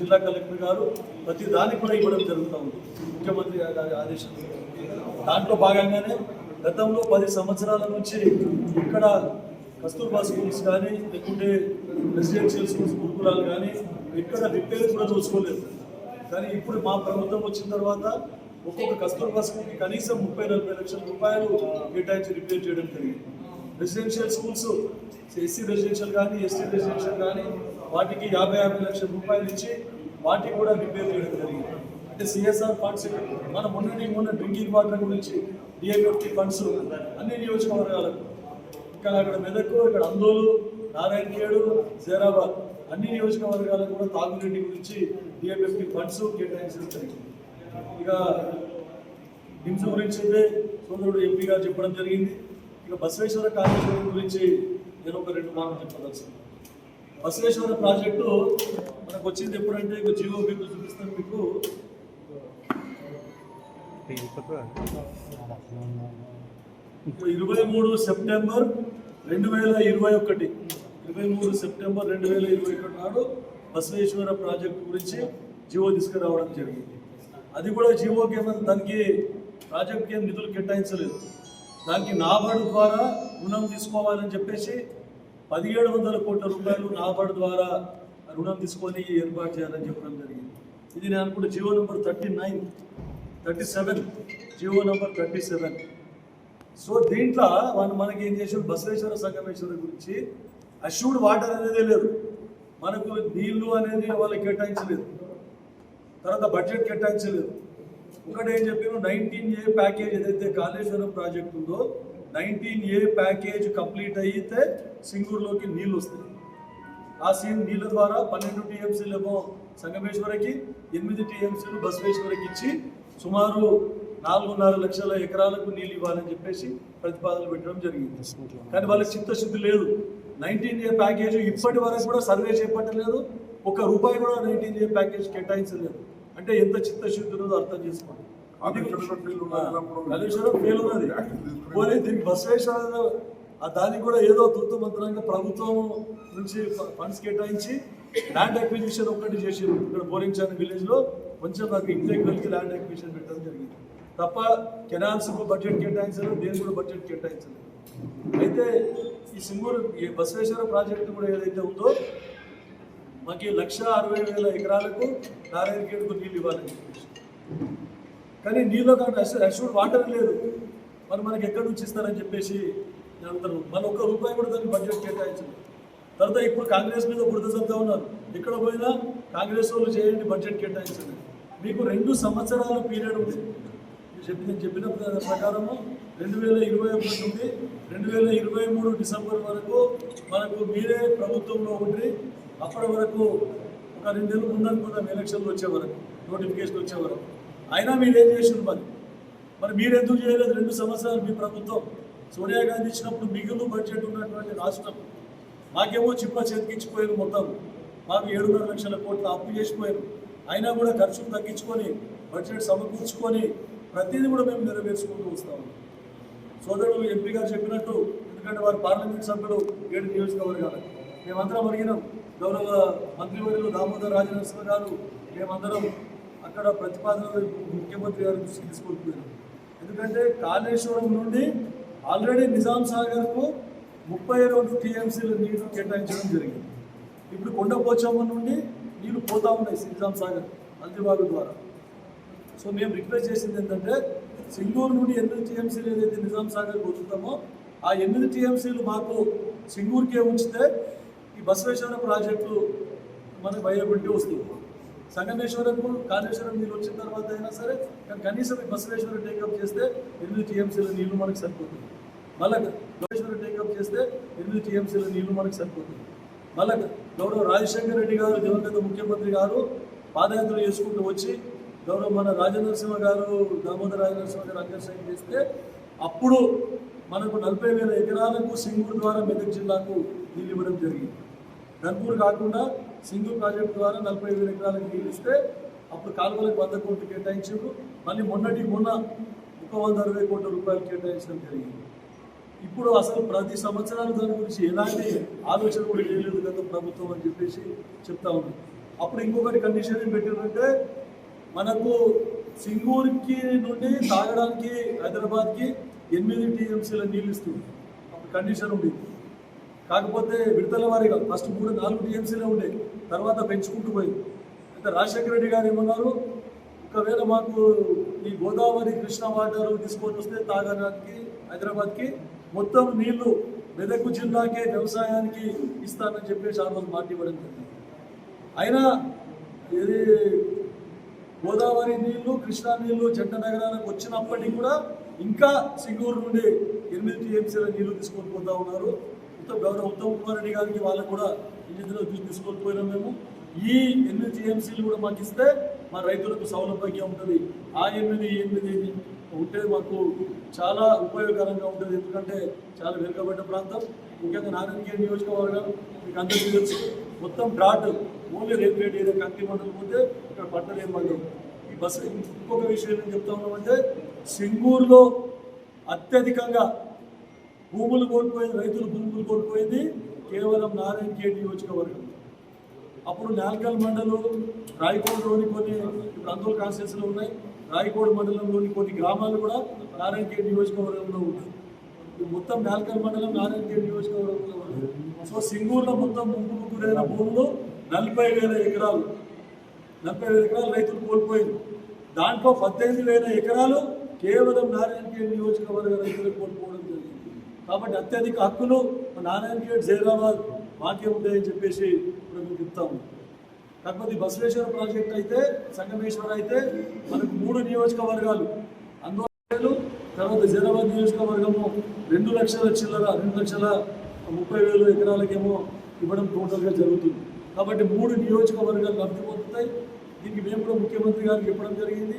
జిల్లా కలెక్టర్ గారు ప్రతి దానికి కూడా ఇవ్వడం జరుగుతూ ఉంది ముఖ్యమంత్రి గారి ఆదేశం దాంట్లో భాగంగానే గతంలో పది సంవత్సరాల నుంచి ఇక్కడ కస్తూర్బా స్కూల్స్ కానీ లేకుంటే రెసిడెన్షియల్ స్కూల్స్ గురుకులాలు కానీ ఎక్కడ రిపేర్ కూడా చూసుకోలేదు కానీ ఇప్పుడు మా ప్రభుత్వం వచ్చిన తర్వాత ఒక్కొక్క కస్తూర్బా స్కూల్కి కనీసం ముప్పై నలభై లక్షల రూపాయలు కేటాయించి రిపేర్ చేయడం జరిగింది రెసిడెన్షియల్ స్కూల్స్ ఎస్సీ రెసిడెన్షియల్ కానీ ఎస్టీ రెసిడెన్షియల్ కానీ వాటికి యాభై యాభై లక్షల రూపాయలు ఇచ్చి వాటిని కూడా రిపేర్ చేయడం జరిగింది అంటే సిఎస్ఆర్ ఫండ్స్ మన మొన్నటి మొన్న డ్రింకింగ్ వాటర్ గురించి డిఎంఎఫ్టీ ఫండ్స్ అన్ని నియోజకవర్గాలకు ఇక్కడ అక్కడ మెదక్ ఇక్కడ అందోలు నారాయణఖేడు జైరాబాద్ అన్ని నియోజకవర్గాలకు కూడా తాగునీటి గురించి డిఎంఎఫ్టీ ఫండ్స్ కేటాయించడం జరిగింది ఇక హింస గురించి అయితే సోదరుడు ఎంపీ గారు చెప్పడం జరిగింది ఇక బసవేశ్వర కాళేశ్వరం గురించి నేను ఒక రెండు మాటలు చెప్పదలుచుకున్నాను బసవేశ్వర ప్రాజెక్టు మనకు వచ్చింది ఎప్పుడంటే ఇక జీవో మీకు చూపిస్తాను మీకు ఇరవై మూడు సెప్టెంబర్ రెండు వేల ఇరవై ఒకటి ఇరవై మూడు సెప్టెంబర్ రెండు వేల ఇరవై ఒకటి నాడు బసవేశ్వర ప్రాజెక్టు గురించి జివో తీసుకురావడం జరిగింది అది కూడా జివోకి ఏమైనా దానికి ప్రాజెక్ట్కి ఏం నిధులు కేటాయించలేదు దానికి నాబార్డు ద్వారా రుణం తీసుకోవాలని చెప్పేసి పదిహేడు వందల కోట్ల రూపాయలు నాబార్డు ద్వారా రుణం తీసుకొని ఏర్పాటు చేయాలని చెప్పడం జరిగింది ఇది నేను అనుకుంటే Jio number thirty nine thirty seven Jio number thirty seven so దీంట్లో వాళ్ళు మనకి ఏం చేశారు బసవేశ్వర సంగమేశ్వర గురించి అష్యూడ్ వాటర్ అనేది లేదు మనకు నీళ్లు అనేది వాళ్ళకి కేటాయించలేదు తర్వాత బడ్జెట్ కేటాయించలేదు ఒకటేం చెప్పారు నైన్టీన్ ఏ ప్యాకేజ్ ఏదైతే కాళేశ్వరం ప్రాజెక్ట్ ఉందో నైన్టీన్ ఏ ప్యాకేజ్ కంప్లీట్ అయితే సింగూరులోకి నీళ్ళు వస్తాయి ఆ సీన్ నీళ్ళ ద్వారా పన్నెండు ఏమో సంగమేశ్వరకి ఎనిమిది టీఎంసీలు బసవేశ్వరకి ఇచ్చి సుమారు నాలుగున్నర లక్షల ఎకరాలకు నీళ్ళు ఇవ్వాలని చెప్పేసి ప్రతిపాదన పెట్టడం జరిగింది కానీ వాళ్ళకి చిత్తశుద్ధి లేదు నైన్టీన్ ఏ ప్యాకేజ్ ఇప్పటి వరకు కూడా సర్వే చేపట్టలేదు ఒక రూపాయి కూడా నైన్టీన్ ఏ ప్యాకేజ్ కేటాయించలేదు అంటే ఎంత చిత్తశుద్ధి ఉన్నదో అర్థం చేసుకోండి బసవేశ్వర దానికి కూడా ఏదో మంత్రంగా ప్రభుత్వం నుంచి ఫండ్స్ కేటాయించి ల్యాండ్ అక్విజిషన్ ఒకటి చేసి ఇక్కడ విలేజ్ విలేజ్లో కొంచెం నాకు ఇంటెక్వల్కి ల్యాండ్ అక్విజిషన్ పెట్టడం జరిగింది తప్ప కెనాల్స్ బడ్జెట్ కేటాయించలేదు దేని కూడా బడ్జెట్ కేటాయించలేదు అయితే ఈ సింగూరు ఈ బసవేశ్వర ప్రాజెక్టు కూడా ఏదైతే ఉందో మాకు లక్ష అరవై వేల ఎకరాలకు నారాయణగేడ్కు నీళ్ళు ఇవ్వాలని చెప్పేసి కానీ నీలో కాబట్టి అష్యూర్డ్ వాటర్ లేదు మరి మనకి ఎక్కడ నుంచి ఇస్తారని చెప్పేసి అంటారు మన ఒక్క రూపాయి కూడా దాన్ని బడ్జెట్ కేటాయించింది తర్వాత ఇప్పుడు కాంగ్రెస్ మీద బురద చదువుతా ఉన్నారు ఎక్కడ పోయినా కాంగ్రెస్ వాళ్ళు చేయండి బడ్జెట్ కేటాయించండి మీకు రెండు సంవత్సరాల పీరియడ్ ఉంది చెప్పి నేను చెప్పిన ప్రకారము రెండు వేల ఇరవై ఒకటి నుండి రెండు వేల ఇరవై మూడు డిసెంబర్ వరకు మనకు మీరే ప్రభుత్వంలో ఉండి అప్పటి వరకు ఒక రెండు నెలలు ఉందనుకున్నాం ఎలక్షన్లు వచ్చే వరకు నోటిఫికేషన్ వచ్చే వరకు అయినా మీరు ఏం చేసిన మరి మరి మీరు ఎందుకు చేయలేదు రెండు సంవత్సరాలు మీ ప్రభుత్వం సోనియా గాంధీ ఇచ్చినప్పుడు మిగులు బడ్జెట్ ఉన్నటువంటి రాష్ట్రం మాకేమో చిప్ప చేతికిచ్చిపోయారు మొత్తం మాకు ఏడున్నర లక్షల కోట్ల అప్పు చేసిపోయారు అయినా కూడా ఖర్చులు తగ్గించుకొని బడ్జెట్ సమకూర్చుకొని ప్రతిదీ కూడా మేము నెరవేర్చుకుంటూ వస్తాము సోదరుడు ఎంపీ గారు చెప్పినట్టు ఎందుకంటే వారు పార్లమెంట్ సభ్యులు ఏడు నియోజకవర్గాలు మేమందరం అడిగినాం గౌరవ మంత్రివర్యులు దామోదర్ రాజనరసింహ గారు మేమందరం అక్కడ ప్రతిపాదనలు ముఖ్యమంత్రి గారు దృష్టికి ఎందుకంటే కాళేశ్వరం నుండి ఆల్రెడీ నిజాం సాగర్కు ముప్పై రెండు టీఎంసీల నీరు కేటాయించడం జరిగింది ఇప్పుడు కొండపోచమ్మ నుండి నీళ్లు పోతా ఉన్నాయి నిజాం సాగర్ మంత్రివారు ద్వారా సో మేము రిక్వెస్ట్ చేసింది ఏంటంటే సింగూరు నుండి ఎనిమిది టీఎంసీలు ఏదైతే నిజాం సాగర్కి వస్తుంటామో ఆ ఎనిమిది టీఎంసీలు మాకు సింగూరుకే ఉంచితే ఈ బసవేశ్వర ప్రాజెక్టు మన బయలుపెట్టి వస్తుంది సంగమేశ్వరంకు కాళేశ్వరం నీళ్ళు వచ్చిన తర్వాత అయినా సరే కానీ కనీసం బసవేశ్వరం టేకప్ చేస్తే ఎనిమిది టీఎంసీల నీళ్లు మనకు సరిపోతుంది మళ్ళా గౌరేశ్వరం టేకప్ చేస్తే ఎనిమిది టీఎంసీల నీళ్లు మనకు సరిపోతుంది మళ్ళా గౌరవ రాజశేఖర రెడ్డి గారు దివంగత ముఖ్యమంత్రి గారు పాదయాత్ర చేసుకుంటూ వచ్చి గౌరవ మన రాజనరసింహ గారు దామోదర రాజనరసింహ గారు అగ్రసంగం చేస్తే అప్పుడు మనకు నలభై వేల ఎకరాలకు సింగూరు ద్వారా మెదక్ జిల్లాకు నీళ్ళు ఇవ్వడం జరిగింది ధన్పూర్ కాకుండా సింధు ప్రాజెక్టు ద్వారా నలభై వేల ఎకరాలకు నీళ్ళు ఇస్తే అప్పుడు కాలువలకు వంద కోట్లు కేటాయించారు మళ్ళీ మొన్నటి మొన్న ఒక వంద అరవై కోట్ల రూపాయలు కేటాయించడం జరిగింది ఇప్పుడు అసలు ప్రతి సంవత్సరాలు దాని గురించి ఎలాంటి ఆలోచన కూడా చేయలేదు కదా ప్రభుత్వం అని చెప్పేసి చెప్తా ఉంది అప్పుడు ఇంకొకటి కండిషన్ ఏం పెట్టారంటే మనకు సింగూర్కి నుండి తాగడానికి హైదరాబాద్కి ఎనిమిది టీఎంసీల నీళ్ళు ఇస్తుంది అప్పుడు కండిషన్ ఉండేది కాకపోతే విడతల వారీగా ఫస్ట్ మూడు నాలుగు టీఎంసీలే ఉండే తర్వాత పెంచుకుంటూ పోయింది అయితే రాజశేఖర రెడ్డి గారు ఏమన్నారు ఒకవేళ మాకు ఈ గోదావరి కృష్ణా వాటర్ తీసుకొని వస్తే తాగడానికి హైదరాబాద్కి మొత్తం నీళ్లు మెదక్ జిల్లాకే వ్యవసాయానికి ఇస్తానని చెప్పేసి ఆ రోజు మాట జరిగింది అయినా ఇది గోదావరి నీళ్లు కృష్ణా నీళ్లు జంట నగరాలకు వచ్చినప్పటికీ కూడా ఇంకా సింగూరు నుండి ఎనిమిది టీఎంసీల నీళ్లు తీసుకొని పోతా ఉన్నారు ఎంతో గౌరవ ఉత్తమ్ కుమార్ రెడ్డి గారికి వాళ్ళు కూడా ఈ తీసుకోకపోయినా మేము ఈ ఎనిమిది టీఎంసీలు కూడా మాకు ఇస్తే మా రైతులకు సౌలభ్యంగా ఉంటుంది ఆ ఎనిమిది ఎనిమిది ఉంటే మాకు చాలా ఉపయోగకరంగా ఉంటుంది ఎందుకంటే చాలా వెనుకబడ్డ ప్రాంతం ముఖ్యంగా నారాయణగిరి నియోజకవర్గం మీకు అందరికీ తెలుసు మొత్తం డ్రాట్ ఓన్లీ రైల్వే ఏదో కంటి మండలం పోతే ఇక్కడ పట్టలేని మండలం ఈ బస్సు ఇంకొక విషయం ఏం చెప్తా ఉన్నామంటే సింగూరులో అత్యధికంగా భూములు కోల్పోయింది రైతులు భూములు కోల్పోయింది కేవలం నారాయణ కేటీ నియోజకవర్గం అప్పుడు నాల్కల్ మండలం రాయకోడలోని కొన్ని ఇప్పుడు అందరూ కాన్స్టిట్యూన్సీలు ఉన్నాయి రాయకోడ మండలంలోని కొన్ని గ్రామాలు కూడా నారాయణ కేటీ నియోజకవర్గంలో ఉన్నాయి మొత్తం నాల్కల్ మండలం నారాయణ కేటీ నియోజకవర్గంలో ఉన్నాయి సో సింగూరులో మొత్తం ముగ్గు ముగ్గురైన భూములు నలభై వేల ఎకరాలు నలభై వేల ఎకరాలు రైతులు కోల్పోయింది దాంట్లో పద్దెనిమిది వేల ఎకరాలు కేవలం నారాయణ కేటీ నియోజకవర్గ రైతులు కోల్పోయింది కాబట్టి అత్యధిక హక్కులు గేట్ జైరాబాద్ మాకే ఉంటాయని చెప్పేసి ఇప్పుడు మేము చెప్తాము కాకపోతే బసవేశ్వర ప్రాజెక్ట్ అయితే సంగమేశ్వర అయితే మనకు మూడు నియోజకవర్గాలు అందులో తర్వాత జైరాబాద్ నియోజకవర్గము రెండు లక్షల చిల్లర రెండు లక్షల ముప్పై వేల ఎకరాలకేమో ఇవ్వడం టోటల్గా జరుగుతుంది కాబట్టి మూడు నియోజకవర్గాలు అభివృద్ధి పొందుతాయి దీనికి మేము కూడా ముఖ్యమంత్రి గారికి చెప్పడం జరిగింది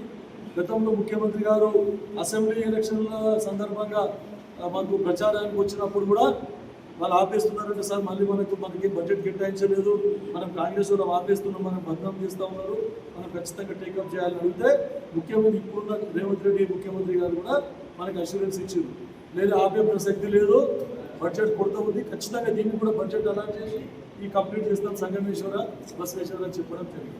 గతంలో ముఖ్యమంత్రి గారు అసెంబ్లీ ఎలక్షన్ల సందర్భంగా మనకు ప్రచారానికి వచ్చినప్పుడు కూడా వాళ్ళు ఆపేస్తున్నారంటే సార్ మళ్ళీ మనకు మనకి బడ్జెట్ కేటాయించలేదు మనం కాంగ్రెస్ వాళ్ళు ఆపేస్తున్నాం మనం బంధం చేస్తూ ఉన్నారు మనం ఖచ్చితంగా టేకప్ చేయాలని అడిగితే ముఖ్యమంత్రి ఇప్పుడున్న రేవంత్ రెడ్డి ముఖ్యమంత్రి గారు కూడా మనకు అష్యూరెన్స్ ఇచ్చింది లేదు ఆపే ప్రసక్తి లేదు బడ్జెట్ కొడుతూ ఉంది ఖచ్చితంగా దీన్ని కూడా బడ్జెట్ అలా చేసి ఈ కంప్లీట్ చేస్తాం సంగమేశ్వర బస్వేశ్వర అని చెప్పడం జరిగింది